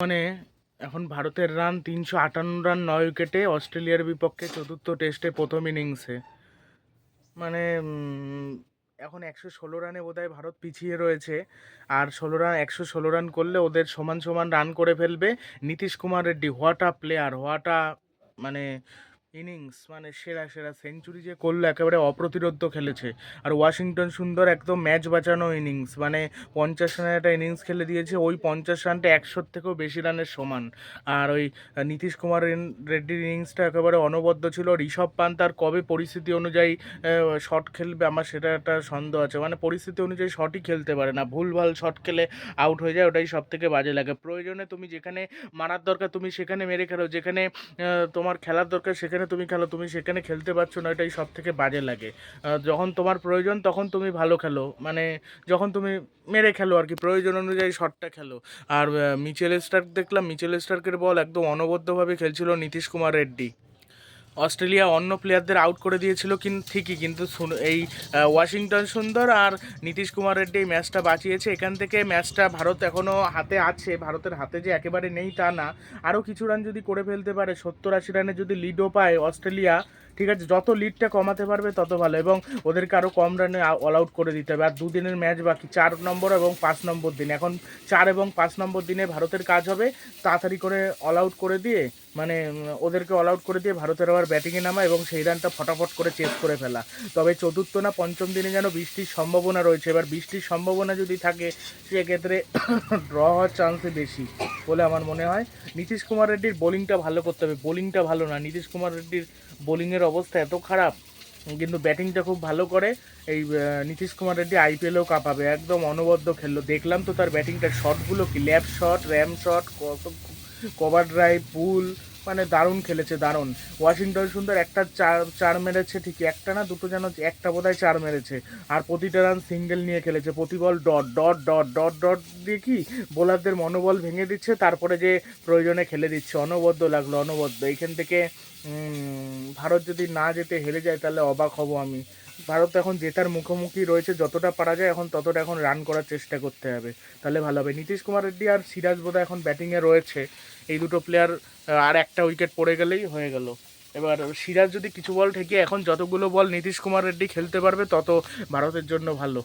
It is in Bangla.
মানে এখন ভারতের রান তিনশো আটান্ন রান, নয় উইকেটে। অস্ট্রেলিয়ার বিপক্ষে চতুর্থ টেস্টে প্রথম ইনিংসে। মানে এখন একশো ষোলো রানে বোধহয় ভারত পিছিয়ে রয়েছে। আর ষোলো রান, একশো ষোলো রান করলে ওদের সমান সমান রান করে ফেলবে। Nitish Kumar Reddy what a player, what a মানে ইনিংস মানে সেরা সেরা সেঞ্চুরি যে করল, একেবারে অপ্রতিরোধ্য খেলেছে। আর ওয়াশিংটন সুন্দর একদম ম্যাচ বাঁচানো ইনিংস মানে পঞ্চাশ রানের একটা ইনিংস খেলে দিয়েছে, ওই পঞ্চাশ রানটা একশোর থেকেও বেশি রানের সমান। আর ওই নীতিশ কুমার রেড্ডির ইনিংসটা একেবারে অনবদ্য ছিল। ঋষভ পান্ত, আর কবে পরিস্থিতি অনুযায়ী শট খেলবে, আমার সেটা একটা সন্দেহ আছে। মানে পরিস্থিতি অনুযায়ী শটই খেলতে পারে না। ভুলভাল শট খেলে আউট হয়ে যায়, ওটাই সব থেকে বাজে লাগে। প্রয়োজনে তুমি যেখানে মারার দরকার, তুমি সেখানে মেরে খেলো। যেখানে তোমার খেলার দরকার, সেখানে তুমি খেলো, তুমি সেখানে খেলতে পারছ না, এটাই সব থেকে বাজে লাগে। যখন তোমার প্রয়োজন তখন তুমি ভালো খেলো মানে যখন তুমি মেরে খেলো আর কি, প্রয়োজন অনুযায়ী শটটা খেলো। আর মিচেল স্টার্ক দেখলাম, মিচেল স্টার্কের বল একদম অনবদ্যভাবে খেলছিল নীতিশ কুমার রেড্ডি। অস্ট্রেলিয়া অন্য প্লেয়ারদের আউট করে দিয়েছিল কিন্তু ঠিকই, কিন্তু এই ওয়াশিংটন সুন্দর আর নীতিশ কুমার রেড্ডি এই ম্যাচটা বাঁচিয়েছে। এখান থেকে ম্যাচটা ভারত এখনও হাতে আছে। ভারতের হাতে যে একেবারে নেই তা না। আরও কিছু রান যদি করে ফেলতে পারে, সত্তর আশি রানে যদি লিডও পায় অস্ট্রেলিয়া ঠিক আছে, যত লিডটা কমাতে পারবে তত ভালো এবং ওদেরকে আরও কম রানে অল আউট করে দিতে হবে। আর দুদিনের ম্যাচ বাকি, চার নম্বর এবং পাঁচ নম্বর দিন। এখন চার এবং পাঁচ নম্বর দিনে ভারতের কাজ হবে তাড়াতাড়ি করে অল আউট করে দিয়ে মানে ওদেরকে অল আউট করে দিয়ে ভারতের আবার ব্যাটিংয়ে নামা এবং সেই রানটা ফটাফট করে চেস করে ফেলা। তবে চতুর্থ না পঞ্চম দিনে যেন বৃষ্টির সম্ভাবনা রয়েছে, এবার বৃষ্টির সম্ভাবনা যদি থাকে, সেক্ষেত্রে ড্র হওয়ার চান্সই বেশি। বলে আমার মনে হয়। নীতিশ কুমার রেড্ডির বোলিংটা ভালো করতে হবে। বোলিংটা ভালো না। নীতিশ কুমার রেড্ডির বোলিংয়ের অবস্থা এত খারাপ, কিন্তু ব্যাটিংটা খুব ভালো করে। এই নীতিশ কুমার রেড্ডি আইপিএলেও কাঁপাবে, একদম অনবদ্য খেললো। দেখলাম তো তার ব্যাটিংটার শটগুলো কি? ল্যাপ শট র্যাম শট কত কভার ড্রাইভ পুল মানে দারুণ খেলেছে, দারুণ। ওয়াশিংটন সুন্দর একটা চার চার মেরেছে, ঠিকই। একটা না, দুটো যেন একটা বোধহয় চার মেরেছে। আর প্রতিটা রান সিঙ্গেল নিয়ে খেলেছে, প্রতি ball dot dot dot dot dot দিয়ে কি বোলারদের মনোবল ভেঙে দিচ্ছে, তারপরে যে প্রয়োজনে খেলে দিচ্ছে। অনবদ্য লাগল, অনবদ্য। এইখান থেকে ভারত যদি না যেতে হেরে যায়, তাহলে অবাক হব আমি। ভারত এখন জেতার মুখোমুখি রয়েছে, যতটা পারা যায় এখন ততটা এখন রান করার চেষ্টা করতে হবে। তাহলে ভালো হবে। নীতিশ কুমার রেড্ডি আর সিরাজ বোধহয় এখন ব্যাটিংয়ে রয়েছে। এই দুটো প্লেয়ার আর একটা উইকেট পড়ে গেলেই হয়ে গেল। এবার সিরাজ যদি কিছু বল ঠেকিয়ে এখন যতগুলো বল নীতিশ কুমার রেড্ডি খেলতে পারবে, তত ভারতের জন্য ভালো।